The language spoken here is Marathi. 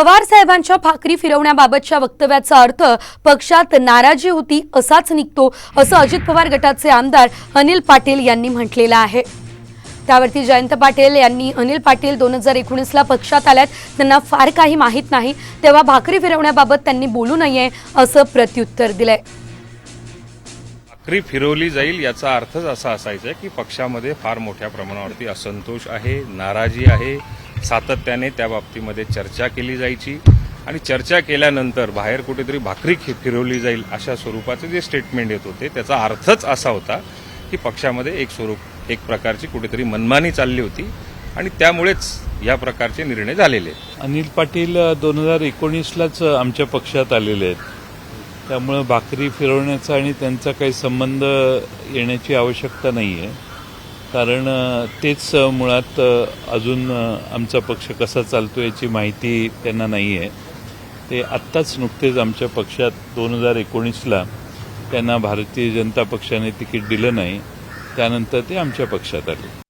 पवार साहेबांच्या भाकरी फिरवण्याबाबतच्या वक्तव्याचा अर्थ पक्षात नाराजी होती असाच निघतो असं अजित पवार गटाचे आमदार अनिल पाटील यांनी म्हटलेलं आहे. त्यावरती जयंत पाटील यांनी अनिल पाटील दोन हजार एकोणीसला पक्षात आल्यात त्यांना फार काही माहीत नाही तेव्हा भाकरी फिरवण्याबाबत त्यांनी बोलू नये असं प्रत्युत्तर दिलंय. भाकरी फिरवली जाईल याचा अर्थच असा असायचा की पक्षामध्ये फार मोठ्या प्रमाणावरती असंतोष आहे नाराजी आहे सातत्याने त्या बाबतीमध्ये चर्चा केली जायची आणि चर्चा केल्यानंतर बाहेर कुठेतरी भाकरी खि- फिरवली जाईल अशा स्वरूपाचे जे स्टेटमेंट येत होते त्याचा अर्थच असा होता की पक्षामध्ये एक स्वरूप एक प्रकारची कुठेतरी मनमानी चालली होती आणि त्यामुळेच या प्रकारचे निर्णय झालेले. अनिल पाटील दोन हजार एकोणीसलाच आमच्या पक्षात आलेले आहेत. त्यामुळं भाकरी फिरवण्याचा आणि त्यांचा काही संबंध येण्याची आवश्यकता नाही आहे कारण तेच मुळात अजून आमचा पक्ष कसा चालतो याची माहिती त्यांना नाही आहे ते आत्ताच नुकतेच आमच्या पक्षात दोन हजार एकोणीसला त्यांना भारतीय जनता पक्षाने तिकीट दिलं नाही. त्यानंतर ते आमच्या पक्षात आले.